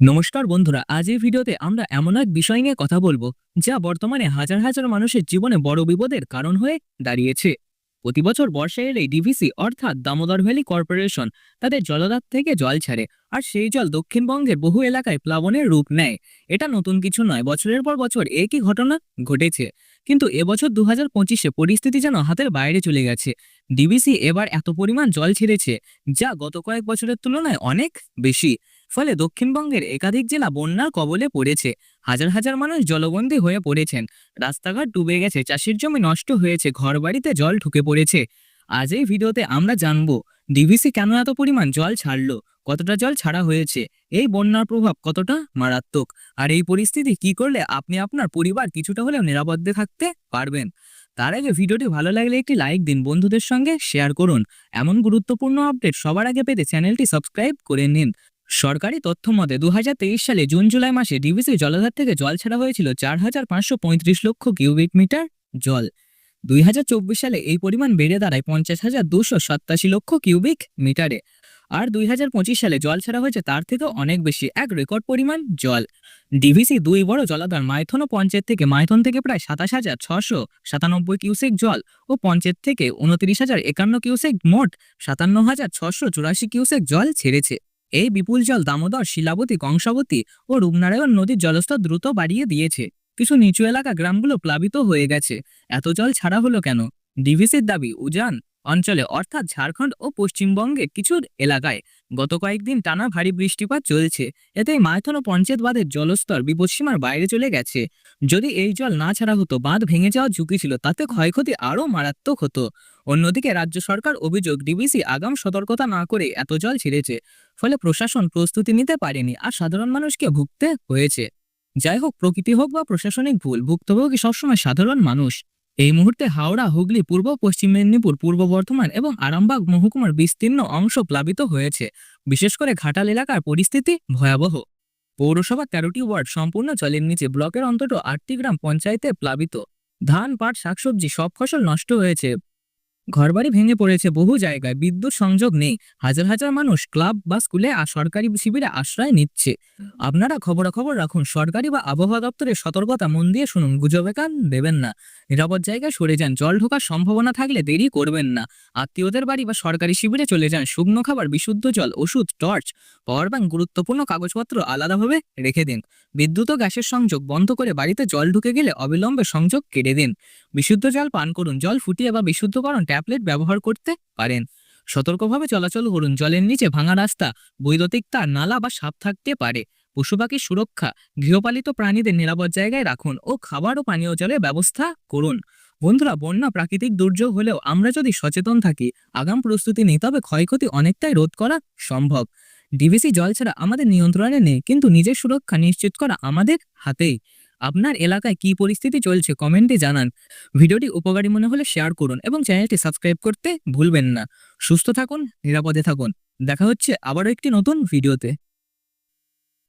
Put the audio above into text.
নমস্কার বন্ধুরা, আজ এই ভিডিওতে আমরা এমন এক বিষয় নিয়ে কথা বলব, যা বর্তমানে হাজার হাজার মানুষের জীবনে বড় বিপদের কারণ হয়ে দাঁড়িয়েছে। প্রতি বছর বর্ষা এলেই ডিভিসি অর্থাৎ দামোদর ভ্যালি কর্পোরেশন তাদের জলধার থেকে জল ছাড়ে আর সেই জল দক্ষিণবঙ্গের বহু এলাকায় প্লাবনের রূপ নেয়। এটা নতুন কিছু নয়, বছরের পর বছর একই ঘটনা ঘটেছে। কিন্তু এবছর দু হাজার পঁচিশে পরিস্থিতি যেন হাতের বাইরে চলে গেছে। ডিভিসি এবার এত পরিমাণ জল ছেড়েছে, যা গত কয়েক বছরের তুলনায় অনেক বেশি। ফলে দক্ষিণবঙ্গের একাধিক জেলা বন্যার কবলে পড়েছে। হাজার হাজার মানুষ জলবন্দী হয়ে পড়েছেন। রাস্তাঘাট ডুবে গেছে, চাষের জমি নষ্ট হয়েছে, ঘরবাড়িতে জল ঢুকে পড়েছে। আজ এই ভিডিওতে আমরা জানব ডিভিসি কেন এত পরিমাণ জল ছাড়লো? কতটা জল ছাড়া হয়েছে? এই বন্যার প্রভাব কতটা মারাত্মক? আর এই পরিস্থিতি কি করলে আপনি আপনার পরিবার কিছুটা হলেও নিরাপদে থাকতে পারবেন? তার আগে ভিডিওটি ভালো লাগলে একটি লাইক দিন, বন্ধুদের সঙ্গে শেয়ার করুন। এমন গুরুত্বপূর্ণ আপডেট সবার আগে পেতে চ্যানেলটি সাবস্ক্রাইব করে নিন। সরকারি তথ্য মতে দুই হাজার তেইশ সালে জুন জুলাই মাসে ডিভিসি জলাধার থেকে জল ছাড়া হয়েছিল চার হাজার পাঁচশো পঁয়ত্রিশ লক্ষ কিউবিক মিটার জল। দুই হাজার চব্বিশ সালে এই পরিমাণ বেড়ে দাঁড়ায় পঞ্চাশ হাজার দুশো সাতাশি লক্ষ কিউবিক মিটারে। আর দুই হাজার পঁচিশ সালে জল ছাড়া হয়েছে তার থেকেও অনেক বেশি এক রেকর্ড পরিমাণ জল। ডিভিসি দুই বড় জলাধার মাইথন ও পঞ্চায়েত থেকে মাইথন থেকে প্রায় সাতাশ হাজার ছশো সাতানব্বই কিউসেক জল ও পঞ্চায়েত থেকে উনত্রিশ হাজার একান্ন কিউসেক মোট সাতান্ন হাজার ছশো চুরাশি কিউসেক জল ছেড়েছে। এই বিপুল জল দামোদর, শিলাবতী, কংসাবতী ও রূপনারায়ণ নদীর জলস্তর দ্রুত বাড়িয়ে দিয়েছে। কিছু নিচু এলাকা গ্রামগুলো প্লাবিত হয়ে গেছে। এত জল ছাড়া হলো কেন? ডিভিসির দাবি, উজান অঞ্চলে, অর্থাৎ ঝাড়খণ্ড ও পশ্চিমবঙ্গে কিছু এলাকায় গত কয়েকদিন টানা ভারী বৃষ্টিপাত চলছে। এতে মাইথন ও পঞ্চায়েত বাঁধের জলস্তর বিপদসীমার বাইরে চলে গেছে। যদি এই জল না ছাড়া হতো, বাঁধ ভেঙে যাওয়ার ঝুঁকি ছিল, তাতে ক্ষয়ক্ষতি আরও মারাত্মক হতো। অন্যদিকে রাজ্য সরকার অভিযোগ, ডিবিসি আগাম সতর্কতা না করে এত জল ছেড়েছে, ফলে প্রশাসন প্রস্তুতি নিতে পারেনি আর সাধারণ মানুষকে ভুগতে হয়েছে। যাই হোক, প্রকৃতি হোক বা প্রশাসনিক ভুল, ভুক্তভোগী সবসময় সাধারণ মানুষ। এই মুহূর্তে হাওড়া, হুগলি, পূর্ব, পশ্চিম মেদিনীপুর, পূর্ব বর্ধমান এবং আরামবাগ মহকুমার বিস্তীর্ণ অংশ প্লাবিত হয়েছে। বিশেষ করে ঘাটাল এলাকার পরিস্থিতি ভয়াবহ। পৌরসভা তেরোটি ওয়ার্ড সম্পূর্ণ জলের নিচে ব্লকের অন্তত আটটি গ্রাম পঞ্চায়েতে প্লাবিত। ধান, পাট, শাকসবজি সব ফসল নষ্ট হয়েছে। ঘরবাড়ি ভেঙে পড়েছে বহু জায়গায়, বিদ্যুৎ সংযোগ নেই। হাজার হাজার মানুষ ক্লাব বা স্কুলে আর সরকারি শিবিরে আশ্রয় নিচ্ছে। আপনারা খবরাখবর রাখুন, সরকারি বা আবহাওয়া দপ্তরের সতর্কতা মন দিয়ে শুনুন। গুজবে কান দেবেন না। নিরাপদ জায়গায় সরে যান। জল ঢোকার সম্ভাবনা থাকলে দেরি করবেন না। আত্মীয়দের বাড়ি বা সরকারি শিবিরে চলে যান। শুকনো খাবার, বিশুদ্ধ জল, ওষুধ, টর্চ পাওয়ার ব্যাংক গুরুত্বপূর্ণ কাগজপত্র আলাদাভাবে রেখে দিন। বিদ্যুৎ ও গ্যাসের সংযোগ বন্ধ করে বাড়িতে জল ঢুকে গেলে অবিলম্বে সংযোগ কেটে দিন। বিশুদ্ধ জল পান করুন। জল ফুটিয়ে বা বিশুদ্ধকরণ ট্যাবলেট ব্যবহার করতে পারেন। সতর্কভাবে চলাচল করুন। জলের নিচে ভাঙা রাস্তা, বৈদ্যুতিক তার, নালা বা সাপ থাকতে পারে। পশু পাখির সুরক্ষা, গৃহপালিত প্রাণীদের নিরাপদ জায়গায় রাখুন ও খাবার ও পানীয় জলের ব্যবস্থা করুন। বন্ধুরা, বন্যা প্রাকৃতিক দুর্যোগ হলেও আমরা যদি সচেতন থাকি, আগাম প্রস্তুতি নিই তবে ক্ষয়ক্ষতি অনেকটাই রোধ করা সম্ভব। ডিভিসি জল ছাড়া আমাদের নিয়ন্ত্রণে নেই, কিন্তু নিজের সুরক্ষা নিশ্চিত করা আমাদের হাতেই। আপনার এলাকায় কি পরিস্থিতি চলছে কমেন্টে জানান। ভিডিওটি উপকারী মনে হলে শেয়ার করুন এবং চ্যানেলটি সাবস্ক্রাইব করতে ভুলবেন না। সুস্থ থাকুন, নিরাপদে থাকুন। দেখা হচ্ছে আবারও একটি নতুন ভিডিওতে